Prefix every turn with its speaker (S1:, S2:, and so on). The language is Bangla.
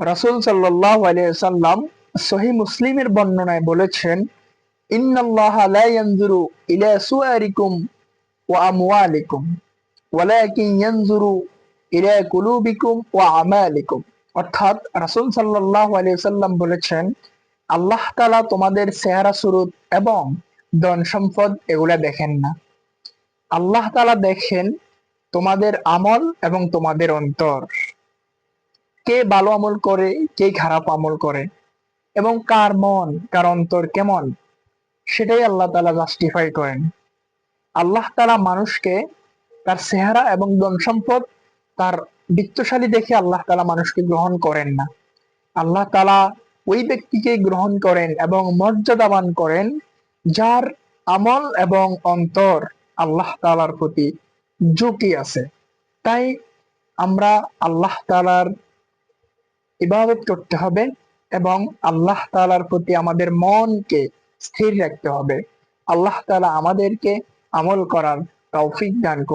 S1: রাসূল সাল্লাম সহি মুসলিমের বর্ণনায় বলেছেন আমালিকুম। অর্থাৎ রাসূল সাল্লাল্লাহু আলাইহি বলেছেন, আল্লাহ তাআলা তোমাদের চেহারা সুরত এবং ধন সম্পদ এগুলা দেখেন না। আল্লাহ তাআলা দেখেন তোমাদের আমল এবং তোমাদের অন্তর। কে ভালো আমল করে, কে খারাপ আমল করে, এবং কার মন, কার অন্তর কেমন, সেটাই আল্লাহ তালা জাস্টিফাই করেন। আল্লাহ তালা মানুষকে তার চেহারা এবং ধন সম্পদ তার বিত্তশালী দেখে আল্লাহ তালা মানুষকে গ্রহণ করেন না। আল্লাহ তালা ওই ব্যক্তিকে গ্রহণ করেন এবং মর্যাদাবান করেন, যার আমল এবং অন্তর আল্লাহ তালার প্রতি ঝুঁকি আছে। তাই আমরা আল্লাহ তালার ইবাদত করতে হবে এবং আল্লাহ তালার প্রতি আমাদের মনকে স্থির রাখতে হবে। আল্লাহ তালা আমাদেরকে আমল করার তৌফিক দান করুন।